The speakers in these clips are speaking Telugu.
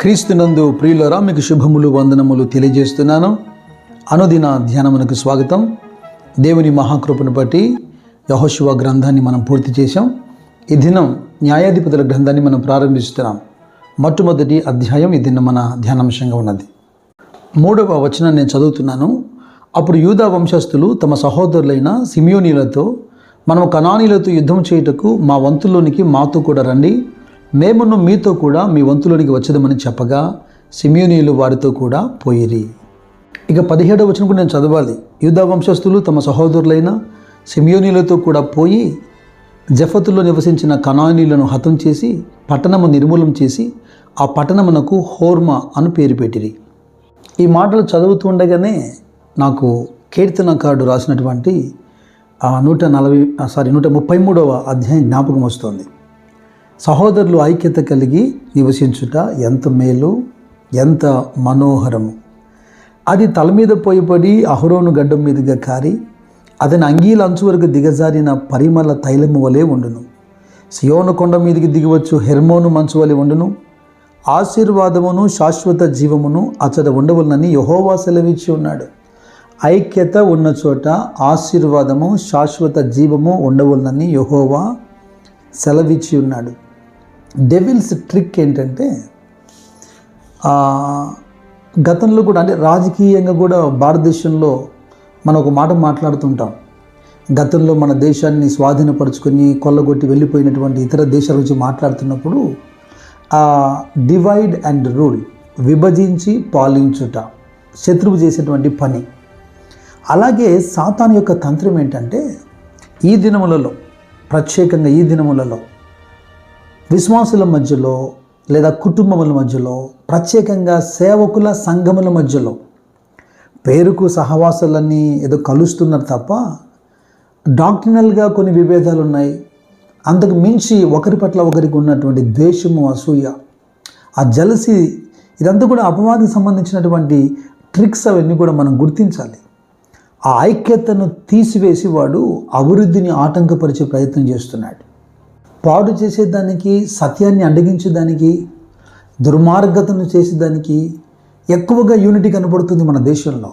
క్రీస్తునందు ప్రియులరా మీకు శుభములు వందనములు తెలియజేస్తున్నాను. అనుదిన ధ్యానమునకు స్వాగతం. దేవుని మహాకృపను బట్టి యహోశివ గ్రంథాన్ని మనం పూర్తి చేశాం. ఈ దినం న్యాయాధిపతుల గ్రంథాన్ని మనం ప్రారంభిస్తున్నాం. మొట్టమొదటి అధ్యాయం ఈ దినం మన ధ్యానాంశంగా ఉన్నది. మూడవ వచనం నేను చదువుతున్నాను. అప్పుడు యూదా వంశస్థులు తమ సహోదరులైన సిమియోనీలతో మనం కణానీలతో యుద్ధం చేయుటకు మా వంతుల్లోనికి మాతో కూడా రండి. మేమును మీతో కూడా మీ వంతులోనికి వచ్చదమని చెప్పగా సిమియోనీయులు వారితో కూడా పోయిరి. ఇక పదిహేడవ వచనం కూడా నేను చదవాలి. యూదా వంశస్థులు తమ సహోదరులైన సిమియోనీలతో కూడా పోయి జఫతులో నివసించిన కణానీలను హతం చేసి పట్టణము నిర్మూలం చేసి ఆ పట్టణమునకు హోర్మా అని పేరు పెట్టిరి. ఈ మాటలు చదువుతూ ఉండగానే నాకు కీర్తనకారుడు రాసినటువంటి ఆ నూట నలభై సారీ నూట ముప్పై మూడవ అధ్యాయం జ్ఞాపకం వస్తుంది. సహోదరులు ఐక్యత కలిగి నివసించుట ఎంత మేలు ఎంత మనోహరము. అది తల మీద పోయిపడి అహరోను గడ్డం మీదుగా కారి అతని అంగీల అంచు వరకు దిగజారిన పరిమళ తైలము వలె ఉండును. సియోను కొండ మీదకి దిగవచ్చు హెర్మోను మంచు వలె ఉండును. ఆశీర్వాదమును శాశ్వత జీవమును అతడు ఉండవలనని యహోవా సెలవిచ్చి ఉన్నాడు. ఐక్యత ఉన్న చోట ఆశీర్వాదము శాశ్వత జీవము ఉండవలనని యహోవా సెలవిచ్చి ఉన్నాడు. డెవిల్స్ ట్రిక్ ఏంటంటే గతంలో కూడా అంటే రాజకీయంగా కూడా భారతదేశంలో మనం ఒక మాట మాట్లాడుతుంటాం. గతంలో మన దేశాన్ని స్వాధీనపరుచుకొని కొల్లగొట్టి వెళ్ళిపోయినటువంటి ఇతర దేశాల గురించి మాట్లాడుతున్నప్పుడు డివైడ్ అండ్ రూల్ విభజించి పాలించుట శత్రువు చేసేటువంటి పని. అలాగే సాతాన్ యొక్క తంత్రం ఏంటంటే ఈ దినములలో ప్రత్యేకంగా ఈ దినములలో విశ్వాసుల మధ్యలో లేదా కుటుంబముల మధ్యలో ప్రత్యేకంగా సేవకుల సంఘముల మధ్యలో పేరుకు సహవాసాలన్నీ ఏదో కలుస్తున్నారు తప్ప డాక్టరినల్గా కొన్ని విభేదాలు ఉన్నాయి. అంతకు మించి ఒకరి పట్ల ఒకరికి ఉన్నటువంటి ద్వేషము అసూయ ఆ జలసి ఇదంతా కూడా అపవాదికి సంబంధించినటువంటి ట్రిక్స్ అవన్నీ కూడా మనం గుర్తించాలి. ఆ ఐక్యతను తీసివేసి వాడు అభివృద్ధిని ఆటంకపరిచే ప్రయత్నం చేస్తున్నాడు. పాడు చేసేదానికి సత్యాన్ని అడ్డగించేదానికి దుర్మార్గతను చేసేదానికి ఎక్కువగా యూనిటీ కనపడుతుంది మన దేశంలో.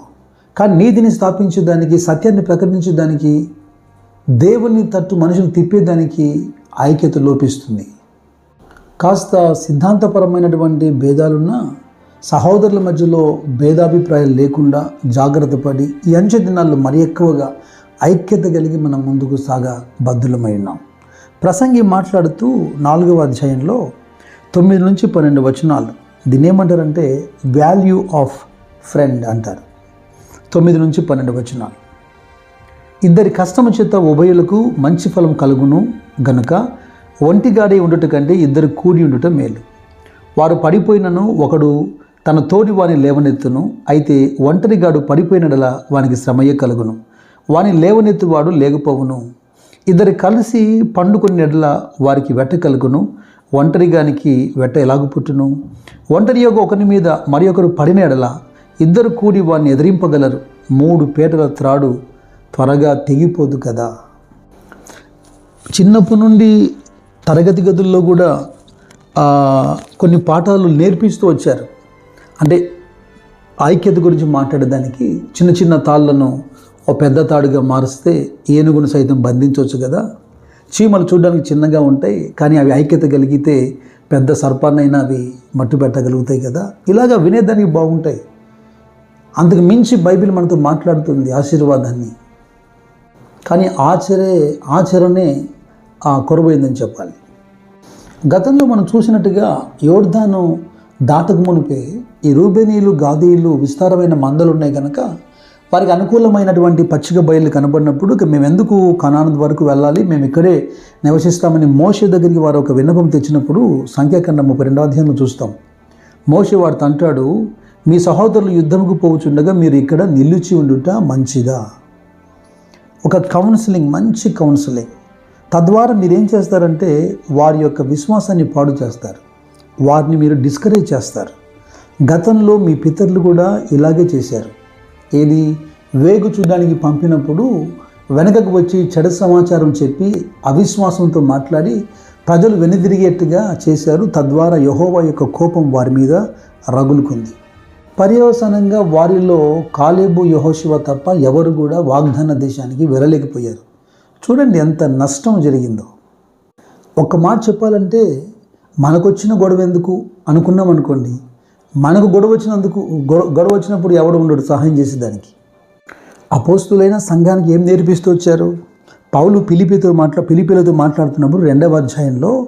కానీ నీతిని స్థాపించేదానికి సత్యాన్ని ప్రకటించేదానికి దేవుని తట్టు మనుషులు తిప్పేదానికి ఐక్యత లోపిస్తుంది. కాస్త సిద్ధాంతపరమైనటువంటి భేదాలున్నా సహోదరుల మధ్యలో భేదాభిప్రాయాలు లేకుండా జాగ్రత్త పడి ఈ అంచె దినాల్లో మరి ఎక్కువగా ఐక్యత కలిగి మనం ముందుకు సాగా బద్దులమై ఉన్నాం ప్రసంగి మాట్లాడుతూ నాలుగవ అధ్యాయంలో తొమ్మిది నుంచి పన్నెండు వచనాలు. దీన్ని ఏమంటారంటే వాల్యూ ఆఫ్ ఫ్రెండ్ అంటారు. తొమ్మిది నుంచి పన్నెండు వచనాలు. ఇద్దరి కష్టము చేత ఉభయులకు మంచి ఫలం కలుగును గనుక ఒంటిగాడే ఉండుట కంటే ఇద్దరు కూడి ఉండుట మేలు. వారు పడిపోయినను ఒకడు తన తోటి వాని లేవనెత్తును. అయితే ఒంటరిగాడు పడిపోయినడలా వానికి శ్రమయ్య కలుగును. వాని లేవనెత్తువాడు లేకపోవును. ఇద్దరు కలిసి పండుకొని ఎడల వారికి వెట్ట కలుగును. ఒంటరిగానికి వెట్ట ఎలాగు పుట్టును? ఒంటరి యొక్క ఒకరి మీద మరి ఒకరు పడిన ఎడల ఇద్దరు కూడి వాడిని ఎదిరింపగలరు. మూడు పేటల త్రాడు త్వరగా తెగిపోదు కదా. చిన్నప్పటి నుండి తరగతి గదుల్లో కూడా కొన్ని పాఠాలు నేర్పిస్తూ వచ్చారు. అంటే ఐక్యత గురించి మాట్లాడడానికి చిన్న చిన్న తాళ్ళను ఒక పెద్ద తాడుగా మారిస్తే ఏనుగును సైతం బంధించవచ్చు కదా. చీమలు చూడడానికి చిన్నగా ఉంటాయి కానీ అవి ఐక్యత కలిగితే పెద్ద సర్పాన్నైనా అవి మట్టు పెట్టగలుగుతాయి కదా. ఇలాగా వినేదానికి బాగుంటాయి. అందుకు మించి బైబిల్ మనతో మాట్లాడుతుంది ఆశీర్వాదాన్ని. కానీ ఆచరే ఆచరణే ఆ, కొరబోయిందని చెప్పాలి. గతంలో మనం చూసినట్టుగా యోర్ధాను దాతకు మునిపే ఈ రూబెనీలు గాదీలు విస్తారమైన మందలు ఉన్నాయి కనుక వారికి అనుకూలమైనటువంటి పచ్చిక బయలు కనబడినప్పుడు మేము ఎందుకు కనాను వరకు వెళ్ళాలి? మేము ఇక్కడే నివసిస్తామని మోషే దగ్గరికి వారు ఒక విన్నపం తెచ్చినప్పుడు సంఖ్యాఖండం ముప్పై రెండో అధ్యాయంలో చూస్తాం. మోషే వారితో అంటాడు మీ సహోదరులు యుద్ధముకు పోవుచుండగా మీరు ఇక్కడ నిలిచి ఉండుట మంచిదా? ఒక కౌన్సిలింగ్ మంచి కౌన్సిలింగ్. తద్వారా మీరేం చేస్తారంటే వారి యొక్క విశ్వాసాన్ని పాడు చేస్తారు. వారిని మీరు డిస్కరేజ్ చేస్తారు. గతంలో మీ పితరులు కూడా ఇలాగే చేశారు. ఏది వేగు చూడడానికి పంపినప్పుడు వెనకకు వచ్చి చెడు సమాచారం చెప్పి అవిశ్వాసంతో మాట్లాడి ప్రజలు వెనుదిరిగేట్టుగా చేశారు. తద్వారా యహోవా యొక్క కోపం వారి మీద రగులుకుంది. పర్యవసానంగా వారిలో కాలేబు యహోశివ తప్ప ఎవరు కూడా వాగ్దాన దేశానికి వెళ్ళలేకపోయారు. చూడండి ఎంత నష్టం జరిగిందో. ఒక్క మాట చెప్పాలంటే మనకొచ్చిన గొడవ ఎందుకు అనుకున్నాం అనుకోండి మనకు గొడవ వచ్చినందుకు గొడవ గొడవ వచ్చినప్పుడు ఎవడు ఉండడు సహాయం చేసేదానికి అపోస్తులైన సంఘానికి ఏం నేర్పిస్తూ వచ్చారు? పౌలు పిలిపితో మాట్లా పిలిపిలతో మాట్లాడుతున్నప్పుడు రెండవ అధ్యాయంలో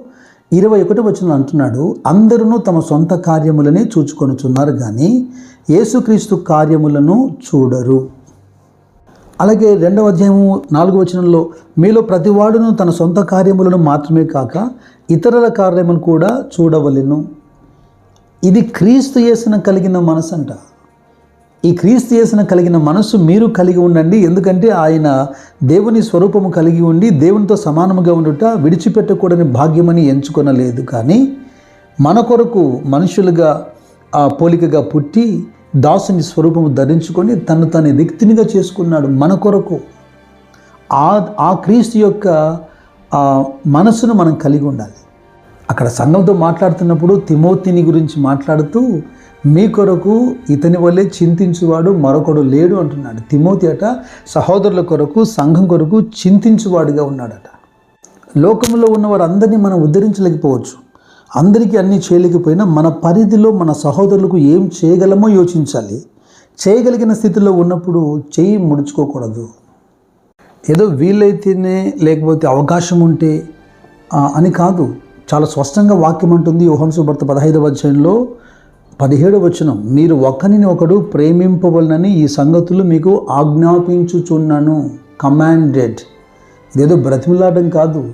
ఇరవై ఒకటి వచ్చిన అంటున్నాడు అందరూ తమ సొంత కార్యములనే చూచుకొనుచున్నారు కానీ యేసుక్రీస్తు కార్యములను చూడరు. అలాగే రెండవ అధ్యాయము నాలుగు వచనంలో మీలో ప్రతివాడును తన సొంత కార్యములను మాత్రమే కాక ఇతరుల కార్యమును కూడా చూడవలెను. ఇది క్రీస్తు చేసిన కలిగిన మనసు అంట ఈ క్రీస్తు చేసిన కలిగిన మనసు మీరు కలిగి ఉండండి. ఎందుకంటే ఆయన దేవుని స్వరూపము కలిగి ఉండి దేవునితో సమానముగా ఉండుట విడిచిపెట్టకూడని భాగ్యమని ఎంచుకొనలేదు. కానీ మన కొరకు మనుషులుగా ఆ పోలికగా పుట్టి దాసుని స్వరూపము ధరించుకొని తను తన వ్యక్తినిగా చేసుకున్నాడు మన కొరకు. ఆ ఆ క్రీస్తు యొక్క ఆ మనసును మనం కలిగి ఉండాలి. అక్కడ సంఘంతో మాట్లాడుతున్నప్పుడు తిమోతిని గురించి మాట్లాడుతూ మీ కొరకు ఇతని వల్లే చింతించువాడు మరొకడు లేడు అంటున్నాడు. తిమోతి అట సహోదరుల కొరకు సంఘం కొరకు చింతించువాడుగా ఉన్నాడట. లోకంలో ఉన్న వారందరినీ మనం ఉద్ధరించలేకపోవచ్చు. అందరికీ అన్నీ చేయలేకపోయినా మన పరిధిలో మన సహోదరులకు ఏం చేయగలమో యోచించాలి. చేయగలిగిన స్థితిలో ఉన్నప్పుడు చేయి ముడుచుకోకూడదు. ఏదో వీలైతేనే లేకపోతే అవకాశం ఉంటే అని కాదు. చాలా స్పష్టంగా వాక్యం అంటుంది యోహంసు భర్త పదహైదవ అధ్యాయంలో పదిహేడు వచనం. మీరు ఒకరిని ఒకడు ప్రేమింపవలనని ఈ సంగతులు మీకు ఆజ్ఞాపించుచున్నాను. కమాండెడ్ ఇదేదో బ్రతిమలాడడం కాదు.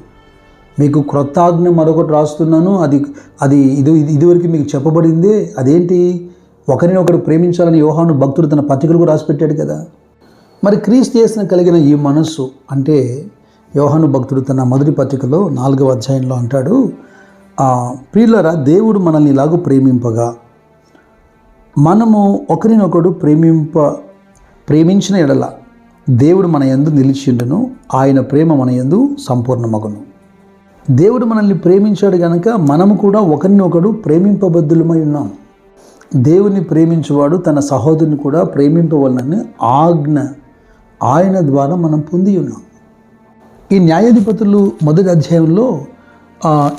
మీకు క్రొత్త ఆజ్ఞ మరొకటి రాస్తున్నాను. అది అది ఇది ఇది- ఇదివరకు మీకు చెప్పబడిందే. అదేంటి? ఒకరిని ఒకడు ప్రేమించాలని యోహాను భక్తుడు తన పత్రికలకు రాసిపెట్టాడు కదా. మరి క్రీస్తు చేసిన కలిగిన ఈ మనస్సు అంటే యోహాను భక్తుడు తన మొదటి పత్రికలో నాలుగవ అధ్యాయంలో అంటాడు ప్రియులరా దేవుడు మనల్ని ఇలాగూ ప్రేమింపగా మనము ఒకరినొకడు ప్రేమింప ప్రేమించిన ఎడల దేవుడు మన యందు నిలిచిండును ఆయన ప్రేమ మన యందు సంపూర్ణమగును. దేవుడు మనల్ని ప్రేమించాడు గనక మనము కూడా ఒకరినొకడు ప్రేమింపబద్ధులమై ఉన్నాం. దేవుని ప్రేమించువాడు తన సహోదరుని కూడా ప్రేమింపవలనని ఆజ్ఞ ఆయన ద్వారా మనం పొంది ఉన్నాం. ఈ న్యాయాధిపతులు మొదటి అధ్యాయంలో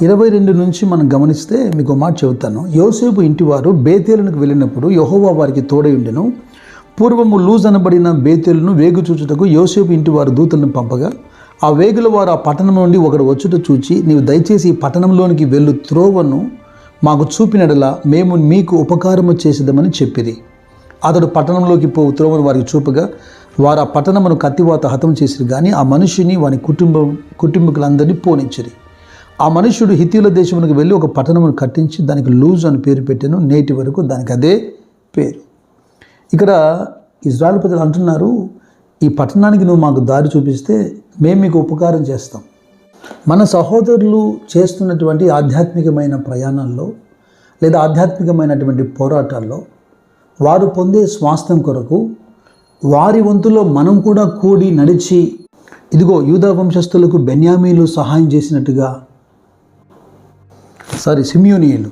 ఇరవై రెండు నుంచి మనం గమనిస్తే మీకు మాట చెబుతాను. యోసేపు ఇంటివారు బేతేలునికి వెళ్ళినప్పుడు యహోవా వారికి తోడై ఉండెను. పూర్వము లూజ్ అనబడిన బేతేలును వేగు చూచుటకు యోసేపు ఇంటివారు దూతలను పంపగా ఆ వేగుల వారు ఆ పట్టణం నుండి ఒకడు వచ్చుట చూచి నీవు దయచేసి ఈ పట్టణంలోనికి వెళ్ళు త్రోవను మాకు చూపినడలా మేము మీకు ఉపకారము చేసేదమని చెప్పిరి. అతడు పట్టణంలోకి పోవు త్రోవను వారికి చూపగా వారు ఆ పట్టణమును కత్తివాత హతం చేసిరు కానీ ఆ మనుషుని వాని కుటుంబం కుటుంబకులందరినీ పోనిచ్చిరి. ఆ మనుష్యుడు హితీల దేశమునికి వెళ్ళి ఒక పట్టణమును కట్టించి దానికి లూజ్ అని పేరు పెట్టాను. నేటి వరకు దానికి అదే పేరు. ఇక్కడ ఇజ్రాయల్ ప్రజలు అంటున్నారు ఈ పట్టణానికి నువ్వు మాకు దారి చూపిస్తే మేము మీకు ఉపకారం చేస్తాం. మన సహోదరులు చేస్తున్నటువంటి ఆధ్యాత్మికమైన ప్రయాణాల్లో లేదా ఆధ్యాత్మికమైనటువంటి పోరాటాల్లో వారు పొందే స్వాస్థ్యం కొరకు వారి వంతులో మనం కూడా కూడి నడిచి ఇదిగో యూదా వంశస్థులకు బెన్యామీలు సహాయం చేసినట్టుగా. సారీ సిమ్యూనియులు.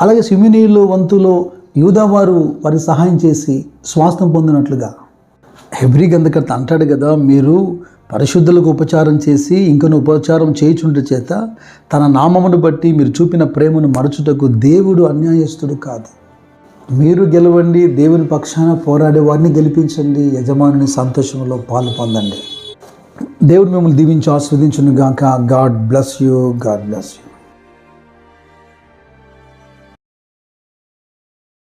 అలాగే సిమ్యూనియుల వంతులో యూదా వారు వారి సహాయం చేసి స్వాస్థం పొందినట్లుగా. హెబ్రి గంధకర్త అంటాడు కదా మీరు పరిశుద్ధులకు ఉపచారం చేసి ఇంకను ఉపచారం చేయుచుంట చేత తన నామమును బట్టి మీరు చూపిన ప్రేమను మరచుటకు దేవుడు అన్యాయస్తుడు కాదు. మీరు గెలవండి దేవుని పక్షాన పోరాడే వారిని గెలిపించండి యజమానుని సంతోషంలో పాలు పొందండి. దేవుడు మిమ్మల్ని దీవించి ఆస్వాదించును గాక God bless you God bless you